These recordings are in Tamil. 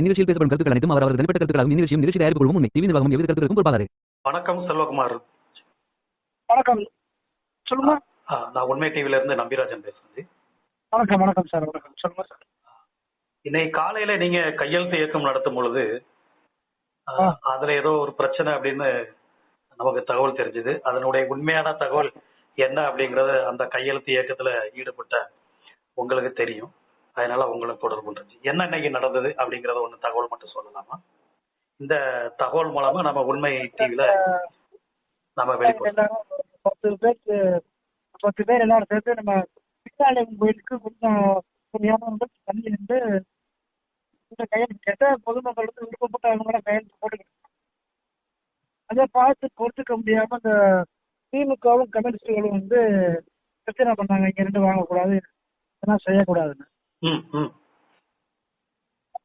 இந்நிகழ்ச்சியில் பேசப்படும் கருத்துக்கள் அனைத்தும் அவர் அவரது தனிப்பட்ட கருத்துக்களாகும் இந்நிகழ்ச்சியும் நிகழ்ச்சி தயாரிப்பு குழுவும் உண்மை. டிவி நிர்வாகம் எவ்வித கருத்துக்களுக்கும் பொறுப்பாகாது. வணக்கம் செல்வகுமார். வணக்கம். சொல்லுங்க. நான் உண்மை டிவில இருந்து நம்பிராஜன் பேசுறேன் வணக்கம் வணக்கம் சார் வணக்கம். சொல்லுங்க சார். இன்னைக்கு காலையில நீங்க கையெழுத்து இயக்கம் நடத்தும் பொழுது. அதுல ஏதோ ஒரு பிரச்சனை அப்படின்னு நமக்கு தகவல் தெரிஞ்சது. அதனுடைய உண்மையான தகவல் என்ன அப்படிங்கறத அந்த கையெழுத்து இயக்கத்துல ஈடுபட்ட உங்களுக்கு தெரியும். அதனால உங்களை தொடர்பு கொண்டுச்சு என்ன இன்னைக்கு நடந்தது அப்படிங்கறத ஒண்ணு தகவல் மட்டும் சொல்லலாமா? இந்த தகவல் மூலமா நம்ம உண்மை டிவில நம்ம வெளிப்படுத்தோம் எல்லாரும் ஒரு பத்து பேருக்கு பத்து பேர் எல்லாரும் சேர்த்து நம்ம பித்தாலயம் கோயிலுக்கு கொஞ்சம் தண்ணி வந்து நின்று இந்த கையெழுத்து கேட்ட பொதுமக்களுக்கு விருப்பப்பட்ட அவங்க கையெழுத்து போட்டுக்கிட்டு அதை பார்த்து பொறுத்துக்க முடியாம இந்த திமுகவும் கம்யூனிஸ்டுகளும் வந்து பிரச்சனை பண்ணாங்க இங்க இருந்து வாங்கக்கூடாது இதெல்லாம் செய்யக்கூடாதுன்னு.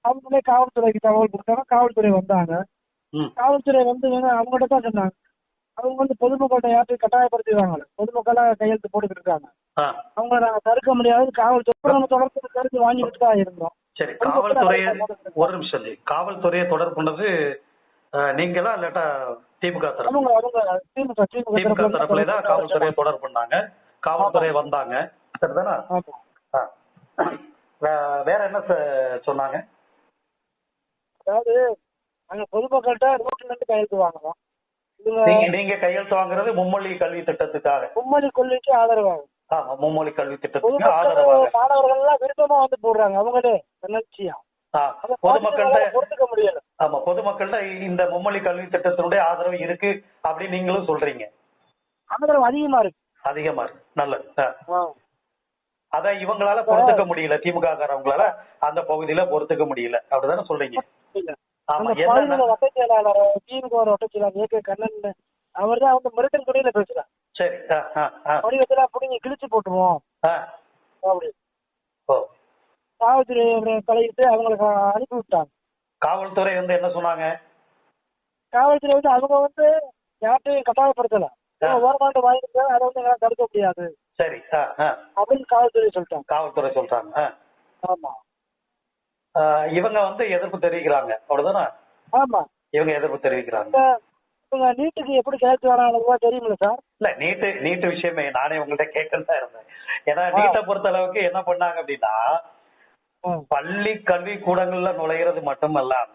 அவங்களே காவல்துறைக்கு தகவல் கொடுத்தாங்க காவல்துறை வந்தாங்க. காவல்துறை வந்து அவங்ககிட்ட தான் சொன்னாங்க. அவங்க வந்து பொதுமக்கள்கிட்ட யார்ட்டையும் கட்டாயப்படுத்திடுவாங்க பொதுமக்களா கையெழுத்து போட்டுக்கிட்டு இருக்காங்க ஆ. அவங்கள நாங்க தடுக்க முடியாது. காவல்துறை நம்ம தொடர்ந்து கருத்து வாங்கிட்டு தான் இருந்தோம். சரி காவல்துறையை ஒரு நிமிஷம். காவல்துறையை தொடர்பு பண்ணது நீங்களா இல்லாட்டா திமுக அவங்க அவங்க திமுக தரப்புல தான் காவல்துறையை தொடர்பு பண்ணாங்க. காவல்துறை வந்தாங்க. சரிதானா? வேற என்ன சொன்னாங்க? அதாவது நாங்க பொதுமக்கள்கிட்ட ரோட்ல இருந்து கையெழுத்து வாங்கலாம் இதுல நீங்க கையெழுத்து வாங்குறது மும்மொழி கல்வி திட்டத்துக்காக. கும்மலி கொள்கைக்கு ஆதரவாகும் ஆமா மும்மொழி கல்வி திட்டத்துக்கு ஆதரவாக. மாணவர்கள் எல்லாம் விருப்பமா வந்து போடுறாங்க அவங்களே. தன்னர்ச்சியா பொதுமக்கள்கிட்ட முடியல. ஆமா பொதுமக்கள்கிட்ட இந்த மும்மொழி கல்வி திட்டத்தினுடைய ஆதரவு இருக்கு அப்படின்னு நீங்களும் சொல்றீங்க. ஆதரவு அதிகமா இருக்கு. அதிகமா இருக்கு. நல்லது. அத இவங்களால பொறுத்துக்க முடியல. திமுக காரவங்களால அந்த பகுதியில பொறுத்துக்க முடியல. அப்படிதானே சொல்றீங்க. ஆமா வட்ட செயலாளர் திமுக வட்ட செயலாளர் ஏ கே கண்ணன் அவர் தான் வந்து மிரட்டல் துணியில பேசுறார். சரி வடிவத்துல பிடிங்கி கிழிச்சு போட்டுருவோம். ஆ. அப்படி. காவல்துறை தலையிட்டு அவங்களுக்கு அனுப்பி விட்டாங்க. காவல்துறை வந்து என்ன சொன்னாங்க? காவல்துறை வந்து அவங்க வந்து யார்ட்டையும் கட்டாயப்படுத்தல. ஓரமாட்டு வாங்கிட்டு அதை வந்து எங்களால தடுக்க முடியாது. சரி ஆ, ஆ. அப்படின்னு காவல்துறை சொல்லிட்டாங்க காவல்துறை சொல்றாங்க. ஆமா. இவங்க வந்து எதிர்ப்பு தெரிவிக்கிறாங்க அவ்வளவுதானே? ஆமா. இவங்க எதிர்ப்பு தெரிவிக்கிறாங்க. இவங்க நீட்டுக்கு எப்படி சேர்த்து வராங்க தெரியுமில்ல சார்? இல்ல நீட்டு நீட்டு விஷயமே நானே உங்கள்ட்ட கேட்கல தான் இருந்தேன் ஏன்னா நீட்டை பொறுத்த அளவுக்கு என்ன பண்ணாங்க அப்படின்னா. பள்ளி கல்வி கூடங்கள்ல நுழையிறது மட்டும் இல்லாம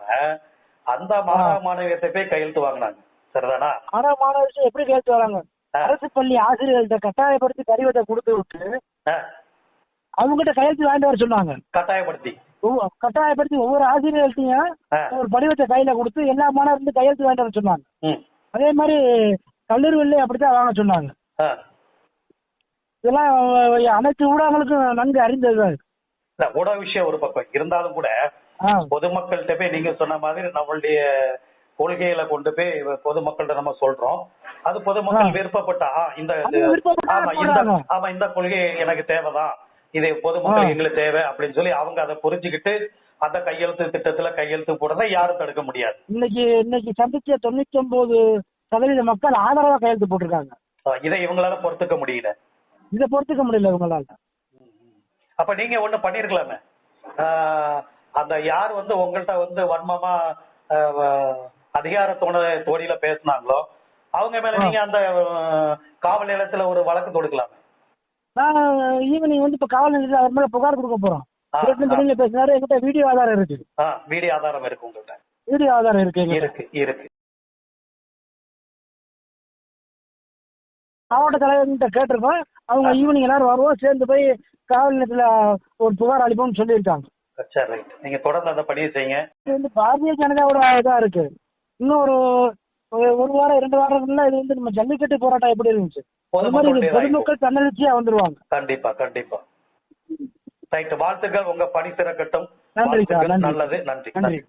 அந்த மாணவ மாணவியத்தை போய் கையெழுத்து வாங்கினாங்க. சரிதானா? ஆனா மாணவர்கள் எப்படி சேர்த்து வராங்க. அரசு பள்ளி ஆசிரியர்கள்ட்ட கட்டாயப்படுத்தி கடிதத்தை கொடுத்து விட்டு அவங்ககிட்ட கையெழுத்து வாங்கிட்டு வர சொன்னாங்க. கட்டாயப்படுத்தி. கட்டாயப்படுத்தி ஒவ்வொரு ஆசிரியர்கள்ட்டையும் ஒரு படிவத்தை கையில கொடுத்து எல்லா மாணவர்களும் கையெழுத்து வாங்கிட்டு வர சொன்னாங்க. அதே மாதிரி கல்லூரிகளிலே அப்படித்தான் வாங்க சொன்னாங்க. இதெல்லாம் அனைத்து ஊடகங்களுக்கும் நன்கு அறிந்ததுதான் ஊடக விஷயம் ஒரு பக்கம். இருந்தாலும் கூட பொதுமக்கள்கிட்ட போய் நீங்க சொன்ன மாதிரி நம்மளுடைய கொள்கைகளை கொண்டு போய் பொதுமக்கள்கிட்ட நம்ம சொல்றோம். அது பொதுமக்கள். விருப்பப்பட்டா இந்த ஆமா இந்த. ஆமா இந்த கொள்கை எனக்கு தேவைதான் இது பொதுமக்கள். எங்களுக்கு தேவை அப்படின்னு சொல்லி அவங்க அதை புரிஞ்சுக்கிட்டு அந்த கையெழுத்து திட்டத்துல கையெழுத்து போடுறதை யாரும் தடுக்க முடியாது. இன்னைக்கு இன்னைக்கு சந்திச்ச தொண்ணூத்தி ஒன்பது சதவீத மக்கள் ஆதரவா கையெழுத்து போட்டிருக்காங்க. இதை இவங்களால பொறுத்துக்க முடியல. இதை பொறுத்துக்க முடியல இவங்களால. அப்ப நீங்க ஒண்ணு பண்ணிருக்கலாமே? அந்த யார் வந்து உங்கள்ட்ட வந்து வன்மமா ஆ, வ- அதிகாரத்தோட தோணியில பேசுனாங்களோ அவங்க மேல நீங்க அந்த காவல் நிலையத்துல ஒரு வழக்கு தொடுக்கலாமே. நான் ஈவினிங் வந்து இப்ப காவல் நிலையத்தில் அவர் மேல புகார் கொடுக்க போறோம். மணில பேசினாரு என்கிட்ட வீடியோ ஆதாரம் இருக்கு. வீடியோ ஆதாரம் இருக்கு உங்கள்ட்ட. வீடியோ ஆதாரம் இருக்கு எங்கிட்ட. இருக்கு இருக்கு. மாவட்ட தலைவர்கிட்ட கேட்டிருக்கோம். அவங்க ஈவினிங் எல்லாரும் வருவோம். சேர்ந்து போய் காவல் நிலையத்துல ஒரு புகார் அளிப்போம்னு சொல்லியிருக்காங்க. சரி ரைட் நீங்க தொடர்ந்து அந்த பணியை செய்யுங்க. இது வந்து பாரதிய ஜனதாவோட இதா இருக்கு. இன்னும் ஒரு ஒரு- வாரம் இரண்டு வாரங்கள்ல இது வந்து நம்ம ஜல்லிக்கட்டு போராட்டம் எப்படி இருந்துச்சு? அது மாதிரி பொதுமக்கள் தன்னெழுச்சியா வந்துருவாங்க. கண்டிப்பா கண்டிப்பா. ரைட் வாழ்த்துக்கள். உங்க பணி சிறக்கட்டும் நன்றி. நல்லது. நன்றி. நன்றி.